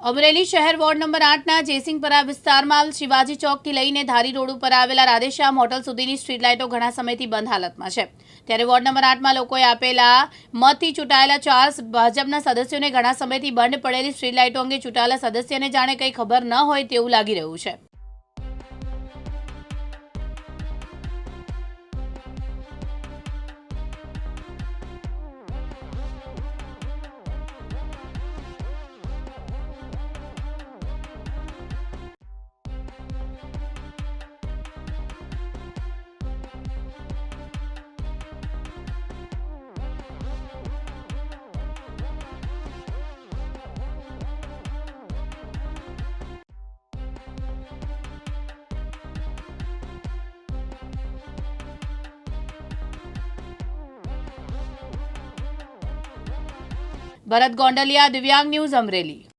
અમરેલી શહેર ward number આઠના જયસિંહપરા વિસ્તારમાં શિવાજી ચોકથી લઈને ધારી રોડ ઉપર આવેલા રાધેશ્યામ હોટલ સુધીની સ્ટ્રીટ લાઇટો ઘણા સમયથી બંધ હાલતમાં છે. ત્યારે વોર્ડ નંબર આઠમાં લોકોએ આપેલા મતથી ચૂંટાયેલા ચાર ભાજપના સદસ્યોને ઘણા સમયથી બંધ પડેલી સ્ટ્રીટ લાઇટો અંગે ચૂંટાયેલા સદસ્યને જાણે કંઈ ખબર ન હોય તેવું લાગી રહ્યું છે. ભરત ગોંડલિયા દિવ્યાંગ ન્યૂઝ અમરેલી.